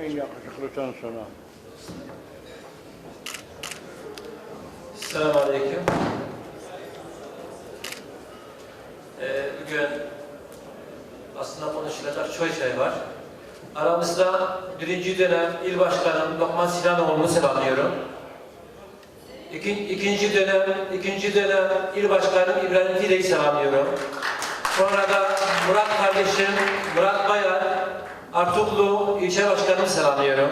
en yakışıklı sensin ha. Selamun Aleyküm. Ee, bugün aslında konuşulacak çok şey var. Aramızda birinci dönem il başkanım Lokman Sinanoğlu'nu selamlıyorum. İki, ikinci dönem, ikinci dönem il başkanım İbrahim Fide'yi selamlıyorum. Sonra da Murat kardeşim Murat Bayar, Artuklu ilçe başkanımı selamlıyorum.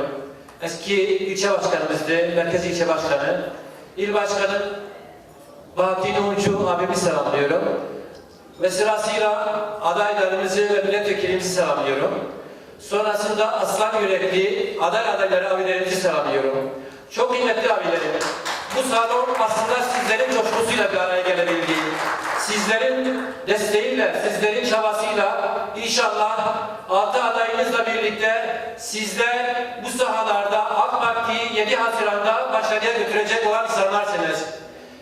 Eski ilçe başkanımızdı, merkez ilçe başkanı. İl başkanı Bahattin Uncu abimi selamlıyorum. Ve sırasıyla adaylarımızı ve milletvekilimizi selamlıyorum. Sonrasında aslan yürekli aday adayları abilerimizi selamlıyorum. Çok kıymetli abilerim. Bu salon aslında sizlerin coşkusuyla bir araya. Sizlerin desteğiyle, sizlerin çabasıyla inşallah altı adayınızla birlikte sizler bu sahalarda AK Parti'yi 7 Haziran'da başarıya götürecek olan insanlarsınız.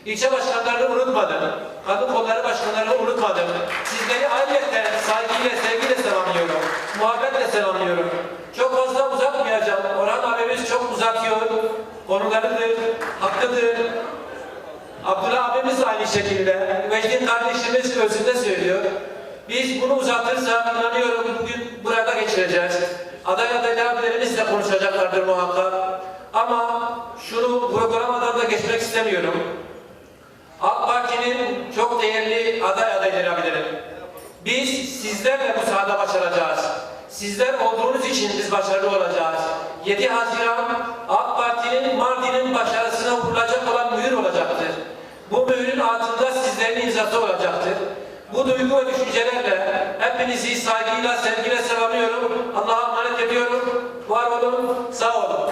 İlçe başkanlarını unutmadım. Kadın kolları başkanlarını unutmadım. Sizleri ayrıca saygıyla, sevgiyle selamlıyorum. Muhabbetle selamlıyorum. Çok fazla uzatmayacağım. Orhan abimiz çok uzatıyor. Konularıdır, hakkıdır. Abimiz aynı şekilde. Vecdin kardeşimiz özünde söylüyor. Biz bunu uzatırsak inanıyorum bugün burada geçireceğiz. Aday adaylar abilerimiz de konuşacaklardır muhakkak. Ama şunu programadan da geçmek istemiyorum. AK Parti'nin çok değerli aday adayları abilerim. Biz sizlerle bu sahada başaracağız. Sizler olduğunuz için biz başarılı olacağız. 7 Haziran AK Parti'nin Mardin'in başarısına vurulacak olan mühür olacaktır. Altında sizlerin imzası olacaktır. Bu duygu ve düşüncelerle hepinizi saygıyla, sevgiyle selamlıyorum. Allah'a emanet ediyorum. Var olun, sağ olun.